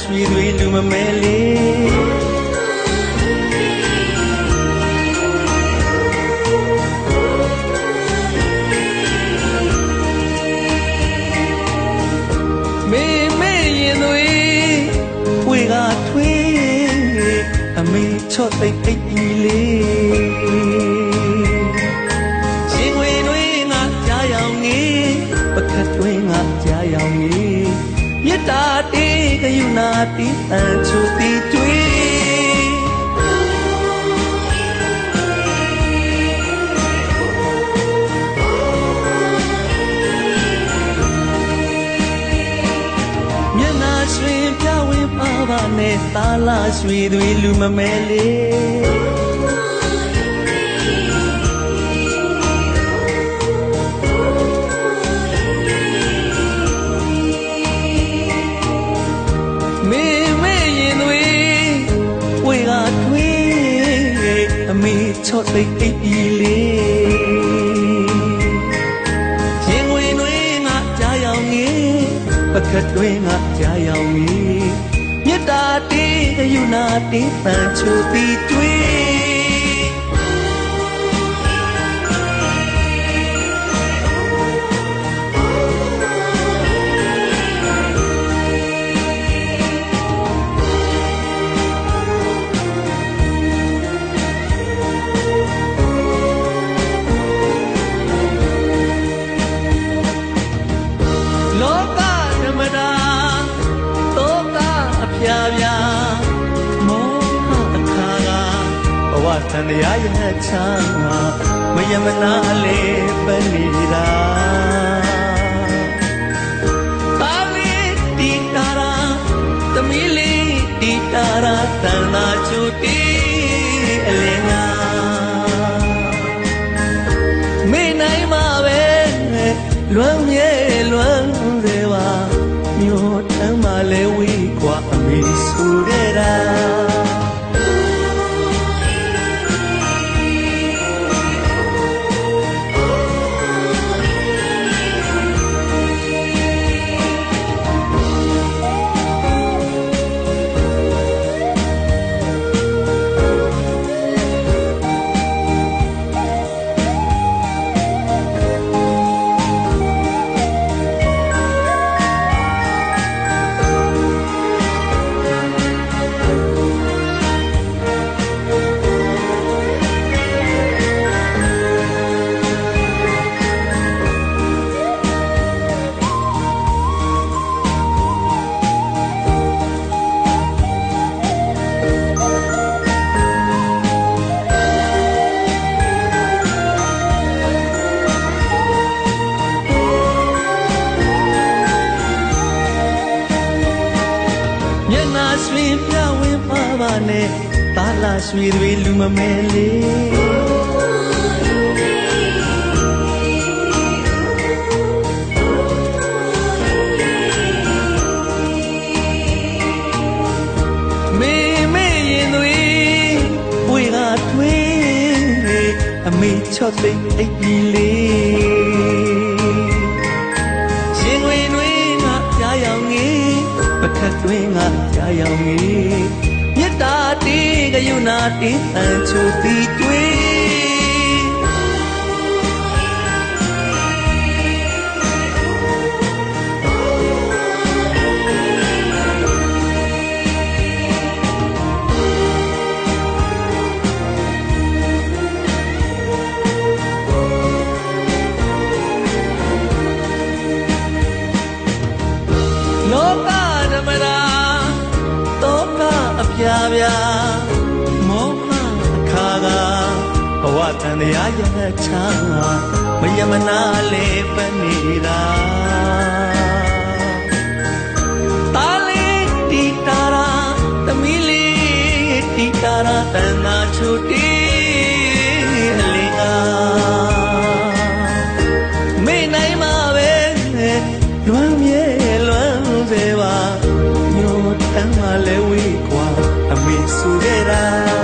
ရွှေတွေလူမမဲလေးမေမေရင်သွေးဝေကထွေးအမေချော့သိပ်အိပ်ကြီးလေးရှင်ဝေတွေငါကြားရောင်ငေးပကတ်တွေငါကြားရောင်ငေး မြတ်တာတေးကယူနာတီးအန်ချိုတီကျွေးမျက်နာရွှင်ပြဝင်းပါပါနဲ့သာလာရွှေတွေလူမမဲလေး မေချော့သိပ်အိပ်ပြီလေးရင်ဝင်တွေငါကြားရောင်ငေးပကတ်တွေငါကြားရောင်ငေးမြတ်တာတေးကယူနာတေးပန်ချိုတီတွေး သံတရားရဟချမ်းမယမနာလေးပနေတာတာလီတီတာရာသမီးလေးတီတာရာတန်သာချူတီအလင်းငါမေနိုင်မှာပဲလွမ်းမြဲ မျက်နာရွှင်ပြဝင်းပါပါနဲ့တာလာရွှေတွေလူမမဲလေးမေမေရင်သွေးဝေကထွေးအမေချော့သိပ်အိပ်ပြီလေး တ်တွေငါကြားရောင်ငေးမြတ်တာတေးကယူနာတေးအန်ချိုတီတွေးလောက ဓမ္မရာတောကအပြာပြာမောဟအခါကဘဝတန်တရားရဟချာမယမနာလေးပနေတာတာလေးတီတာရာသမီးလေးတီတာရာတန်သာချူတီ ဝေးกว่าအမေဆိုခဲ့တာ